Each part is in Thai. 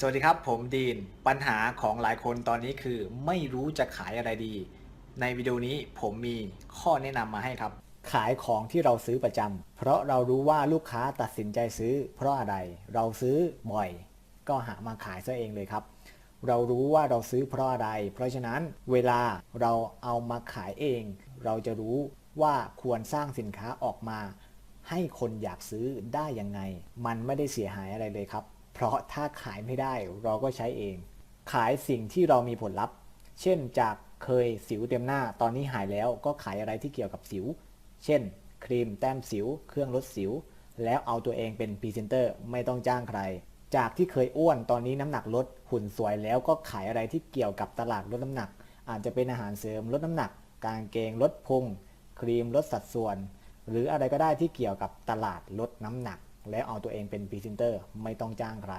สวัสดีครับ ผมดีนปัญหาของหลายคนตอนนี้คือไม่รู้จะขายอะไรดี ในวิดีโอนี้ผมมีข้อแนะนำมาให้ครับ ขายของที่เราซื้อประจำเพราะเรารู้ว่าลูกค้าตัดสินใจซื้อ เพราะอะไรเราซื้อบ่อย ก็หามาขายซะเองเลยครับ เรารู้ว่าเราซื้อเพราะอะไร เพราะฉะนั้นเวลาเราเอามาขายเอง เราจะรู้ว่าควรสร้างสินค้าออกมา ให้คนอยากซื้อได้ยังไง มันไม่ได้เสียหายอะไรเลยครับ เพราะถ้าขายไม่ได้เราก็ใช้เอง ขายสิ่งที่เรามีผลลัพธ์ เช่นจากเคยสิวเต็มหน้าตอนนี้หายแล้วก็ขายอะไรที่เกี่ยวกับสิว เช่น ครีมแต้มสิว เครื่องลดสิว แล้วเอาตัวเองเป็นพรีเซนเตอร์ไม่ต้องจ้างใคร จากที่เคยอ้วนตอนนี้น้ำหนักลดหุ่นสวยแล้วก็ขายอะไรที่เกี่ยวกับตลาดลดน้ำหนัก อาจจะเป็นอาหารเสริมลดน้ำหนัก กางเกงลดพุงครีมลดสัดส่วน หรืออะไรก็ได้ที่เกี่ยวกับตลาดลดน้ำหนัก แล้วเอาตัวเองเป็นพรีเซนเตอร์ไม่ต้องจ้างใคร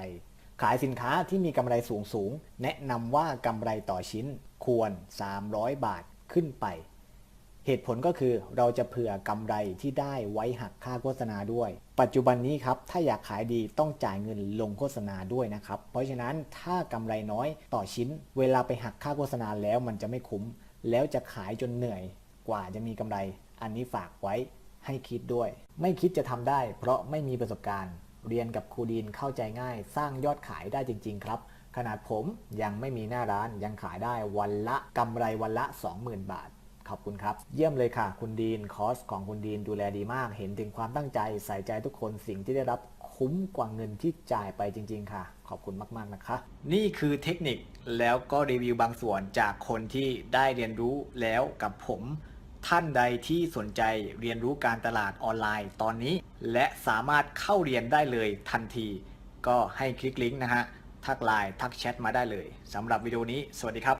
ขายสินค้าที่มีกำไรสูงสูงๆแนะนำว่ากำไรต่อชิ้นควร 300 บาทขึ้นไป เหตุผลก็คือเราจะเผื่อกำไรที่ได้ไว้หักค่าโฆษณาด้วย ปัจจุบันนี้ครับถ้าอยากขายดีต้องจ่ายเงินลงโฆษณาด้วยนะครับ เพราะฉะนั้นถ้ากำไรน้อยต่อชิ้น เวลาไปหักค่าโฆษณาแล้วมันจะไม่คุ้ม แล้วจะขายจนเหนื่อยกว่าจะมีกำไร อันนี้ฝากไว้ ให้คิดด้วย ไม่คิดจะทำได้ เพราะไม่มีประสบการณ์ เรียนกับครูดีนเข้าใจง่าย สร้างยอดขายได้จริง ๆ ครับ ขนาดผมยังไม่มีหน้าร้านยังขายได้วันละกำไรวันละ 20,000 บาทขอบคุณครับ เยี่ยมเลยค่ะ คุณดีนคอร์สของคุณดีนดูแลดีมาก เห็นถึงความตั้งใจใส่ใจทุกคนสิ่งที่ได้รับคุ้มกว่าเงินที่จ่ายไปจริง ๆ ค่ะ ขอบคุณมาก ๆ นะคะ นี่คือเทคนิคแล้วก็รีวิวบางส่วนจากคนที่ได้เรียนรู้แล้วกับผม ท่านใดที่สนใจเรียนรู้การตลาดออนไลน์ตอนนี้ และสามารถเข้าเรียนได้เลยทันที ก็ให้คลิกลิงก์นะฮะ ทักไลน์ทักแชทมาได้เลยสำหรับวิดีโอนี้ สวัสดีครับ